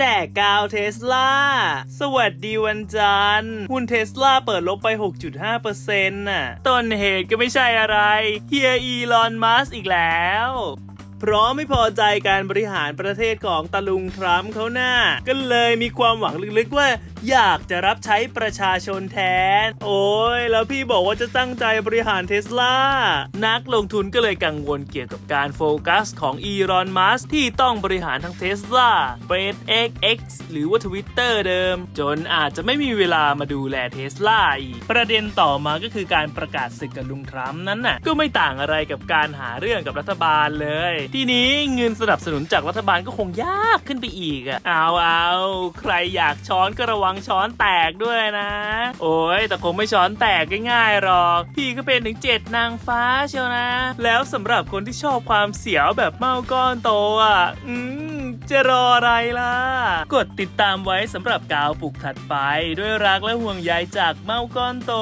แจกกาวเทสลา สวัสดีวันจันทร์ หุ้นเทสลาเปิดลบไป 6.5%น่ะ ต้นเหตุก็ไม่ใช่อะไร เฮียอีลอนมัสอีกแล้วเพราะไม่พอใจการบริหารประเทศของตะลุงทรัมป์เขาหน้า ก็เลยมีความหวังลึกๆว่าอยากจะรับใช้ประชาชนแทน โอ้ย แล้วพี่บอกว่าจะตั้งใจบริหารเทสลา นักลงทุนก็เลยกังวลเกี่ยวกับการโฟกัสของอีรอนมัสที่ต้องบริหารทั้งเทสลาเฟสเอ็กเอ็กซ์หรือว่าทวิตเตอร์เดิม จนอาจจะไม่มีเวลามาดูแลเทสลาอีก ประเด็นต่อมาก็คือการประกาศศึกกับลุงทรัมป์นั้นน่ะ ก็ไม่ต่างอะไรกับการหาเรื่องกับรัฐบาลเลย ทีนี้เงินสนับสนุนจากรัฐบาลก็คงยากขึ้นไปอีกอะเอาเอาใครอยากช้อนก็ระวังังช้อนแตกด้วยนะ โอ้ยแต่คงไม่ช้อนแตกง่ายๆหรอก พี่ก็เป็นถึงเจ็ดนางฟ้าเชียวนะ แล้วสำหรับคนที่ชอบความเสียวแบบเมาก้อนโตอะ อืมจะรออะไรล่ะ กดติดตามไว้สำหรับกาวปลุกถัดไป ด้วยรักและห่วงใยจากเมาก้อนโต